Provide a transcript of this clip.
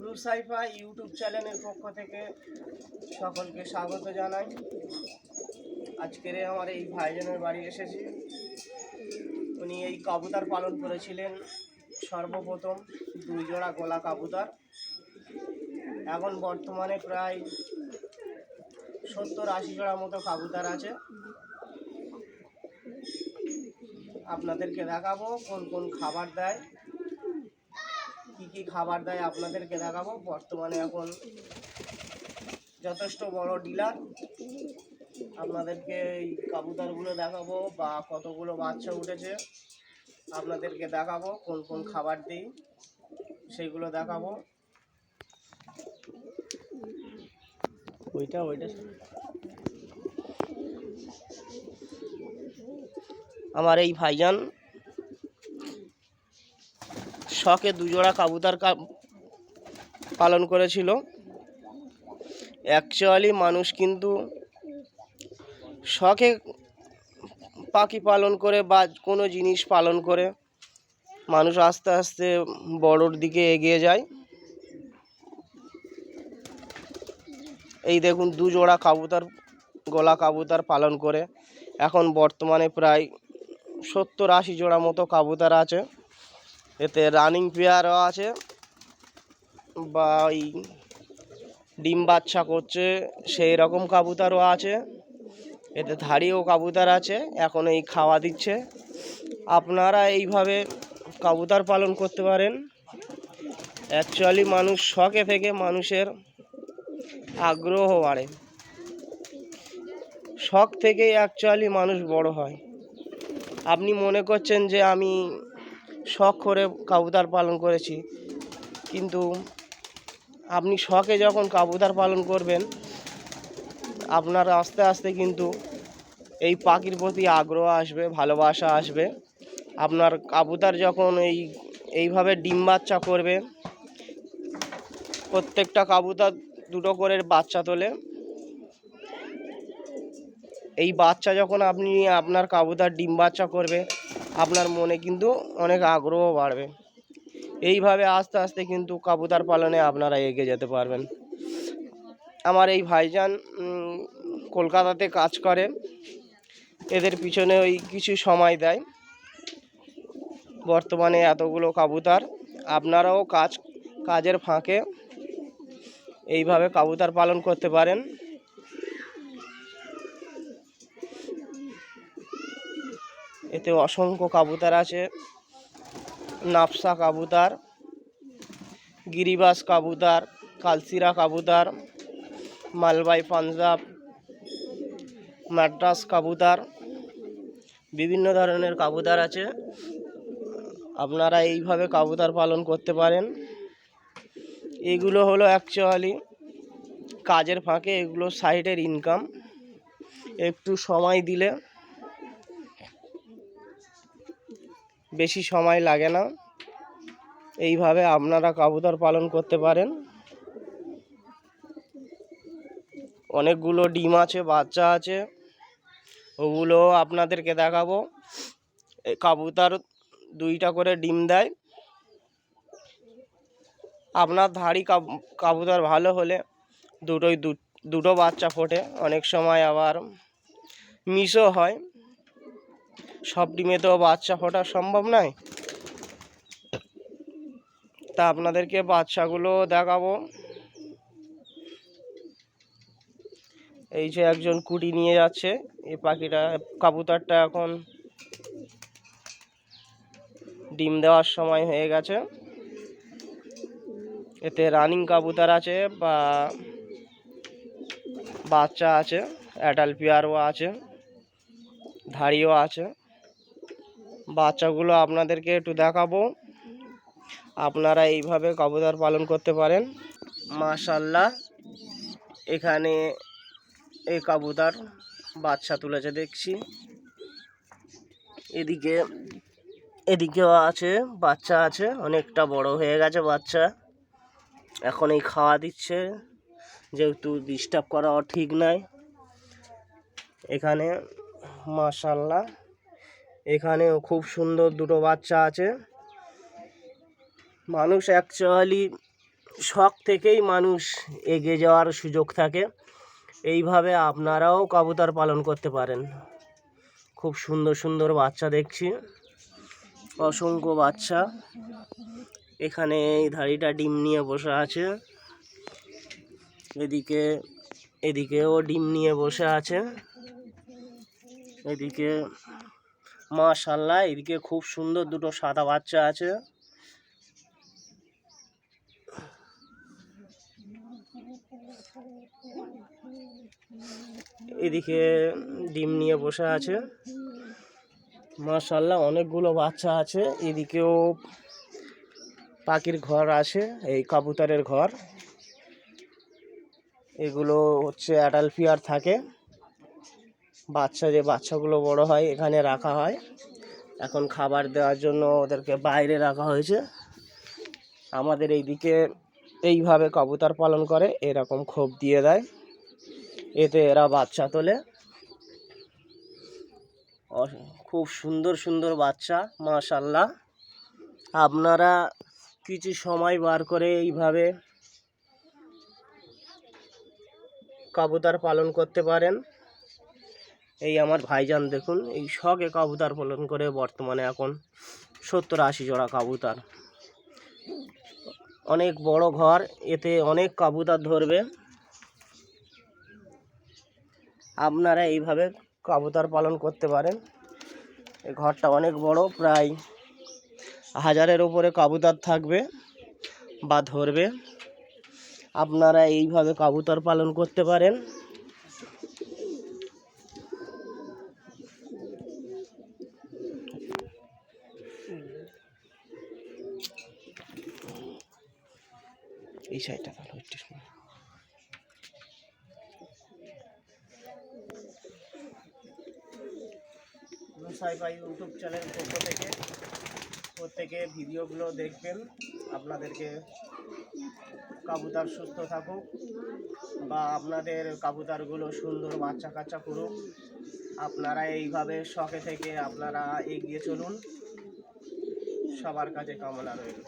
নূর Saifa YouTube চ্যানেলের পক্ষ থেকে সকলকে স্বাগত জানাই। আজকের আমার এই ভাইজনের বাড়ি এসেছি। উনি এই কবুতর পালন করেছিলেন সর্বপ্রথম দুই জোড়া গোলা কবুতর। এখন বর্তমানে প্রায় সত্তর আশি জোড়া মতো কবুতর আছে। আপনাদেরকে দেখাবো কোন কোন খাবার দেয়। কি খাবার দেয় আপনাদেরকে দেখাবো। বর্তমানে এখন যথেষ্ট বড় ডিলার। আপনাদেরকে এই কাবুতরগুলো দেখাবো বা কতগুলো বাচ্চা উঠেছে। আপনাদেরকে দেখাবো কোন কোন খাবার দিই সেইগুলো দেখাবো। ওইটা ওইটা। আমার এই ভাইজান শখে দুজোড়া কাবুতার পালন করেছিল। অ্যাকচুয়ালি মানুষ কিন্তু শখে পাখি পালন করে বা কোনো জিনিস পালন করে, মানুষ আস্তে আস্তে বড়োর দিকে এগিয়ে যায়। এই দেখুন দু জোড়া কাবুতর, গলা কাবুতার পালন করে। এখন বর্তমানে প্রায় সত্তর আশি জোড়া মতো কাবুতার আছে। এতে রানিং পেয়ারও আছে। বা ওই ডিম বাচ্চা করছে, সেই রকম কাবুতরও আছে। এতে ধাড়িও কাবুতর আছে, এখন এই খাওয়া দিচ্ছে। আপনারা এইভাবে কাবুতর পালন করতে পারেন। অ্যাকচুয়ালি মানুষ শখে থেকে মানুষের আগ্রহ বাড়ে। শখ থেকেই অ্যাকচুয়ালি মানুষ বড় হয়। আপনি মনে করছেন যে আমি শখ করে কাবুতর পালন করেছি। কিন্তু আপনি শখে যখন কাবুতর পালন করবেন, আপনার আস্তে আস্তে কিন্তু এই পাখির প্রতি আগ্রহ আসবে, ভালোবাসা আসবে। আপনার কাবুতর যখন এই, এইভাবে ডিম বাচ্চা করবে, প্রত্যেকটা কাবুতর দুটো করে বাচ্চা তোলে। এই বাচ্চা যখন আপনি, আপনার কাবুতর ডিম বাচ্চা করবে আপনার মনে কিন্তু অনেক আগ্রহ বাড়বে। এইভাবে আস্তে আস্তে কিন্তু কাবুতার পালনে আপনারা এগিয়ে যেতে পারবেন। আমার এই ভাইজান কলকাতাতে কাজ করে। এদের পিছনে ওই কিছু সময় দেয়। বর্তমানে এতগুলো কাবুতার, আপনারাও কাজ, কাজের ফাঁকে এইভাবে কাবুতার পালন করতে পারেন। এতে অসংখ্য কাবুতার আছে। নাফসা কাবুতার, গিরিবাস কাবুতার, কালসিরা কাবুতার, মালবাই পাঞ্জাব, মাদ্রাস কাবুতার, বিভিন্ন ধরনের কাবুতার আছে। আপনারা এইভাবে কাবুতার পালন করতে পারেন। এগুলো হলো অ্যাকচুয়ালি কাজের ফাঁকে এগুলো সাইডের ইনকাম একটু সময় দিলে বেশি সময় লাগে না। এইভাবে আপনারা কাবুতর পালন করতে পারেন। অনেকগুলো ডিম আছে, বাচ্চা আছে। ওগুলো আপনাদেরকে দেখাবো। কাবুতর দুইটা করে ডিম দেয়। আপনার ধাড়ি কাব- কাবুতর ভালো হলে দুটোই দুটো বাচ্চা ফোটে। অনেক সময় আবার মিসও হয়। সব ডিমে তো বাচ্চা ফোটা সম্ভব নয়। তা আপনাদেরকে বাচ্চাগুলো দেখাবো। এই যে একজন কুটি নিয়ে যাচ্ছে। এই পাখিটা, কাবুতারটা এখন ডিম দেওয়ার সময় হয়ে গেছে। এতে রানিং কাবুতার আছে বা বাচ্চা আছে অ্যাডাল পেয়ারও আছে, ধাড়িও আছে। বাচ্চাগুলো আপনাদেরকে একটু দেখাবো। আপনারা এইভাবে কবুতর পালন করতে পারেন। মাশাল্লাহ এখানে এই কবুতর বাচ্চা তুলেছে দেখছি। এদিকে, এদিকেও আছে, বাচ্চা আছে, অনেকটা বড় হয়ে গেছে বাচ্চা। এখন এই খাওয়া দিচ্ছে, যেহেতু ডিস্টার্ব করাও ঠিক নয় এখানে মাশাল্লাহ এখানেও খুব সুন্দর দুটো বাচ্চা আছে। মানুষ অ্যাকচুয়ালি শখ থেকেই মানুষ এগিয়ে যাওয়ার সুযোগ থাকে। এইভাবে আপনারাও কবুতর পালন করতে পারেন। খুব সুন্দর সুন্দর বাচ্চা দেখছি। অসংখ্য বাচ্চা। এখানে এই ধাড়িটা ডিম নিয়ে বসে আছে। এদিকে, এদিকেও ডিম নিয়ে বসে আছে। এদিকে মাশাল্লাহ এদিকে খুব সুন্দর দুটো সাদা বাচ্চা আছে। এদিকে ডিম নিয়ে বসে আছে। মাশাল্লাহ অনেকগুলো বাচ্চা আছে। এদিকেও পাখির ঘর আছে, এই কবুতরের ঘর। এগুলো হচ্ছে অ্যাডাল্ট পিয়ার থাকে। বাচ্চা, যে বাচ্চাগুলো বড় হয়, এখানে রাখা হয়। এখন খাবার দেওয়ার জন্য ওদেরকে বাইরে রাখা হয়েছে। আমাদের এইদিকে এইভাবে কবুতর পালন করে, এরকম খোপ দিয়ে দেয়। এতে এরা বাচ্চা তোলে। খুব সুন্দর সুন্দর বাচ্চা মাশাল্লাহ আপনারা কিছু সময় বার করে এইভাবে কবুতর পালন করতে পারেন। এই আমার ভাইজান দেখুন, এই শখে কবুতর পালন করে বর্তমানে এখন সত্তর আশি জোড়া কবুতর। অনেক বড় ঘর, এতে অনেক কবুতর ধরবে। আপনারা এইভাবে কবুতর পালন করতে পারেন। এই ঘরটা অনেক বড়, প্রায় হাজারের উপরে কবুতর থাকবে বা ধরবে। আপনারা এইভাবে কবুতর পালন করতে পারেন। এই সাইডটা ভালো একটু। সাইফাই ইউটিউব চ্যানেল পক্ষ থেকে প্রত্যেকে ভিডিওগুলো দেখবেন। আপনাদেরকে কাবুতার সুস্থ থাকুক বা আপনাদের কাবুতারগুলো সুন্দর বাচ্চা কাচ্চা করুক। আপনারা এইভাবে শখে থেকে আপনারা এগিয়ে চলুন। সবার কাছে কামনা রইল।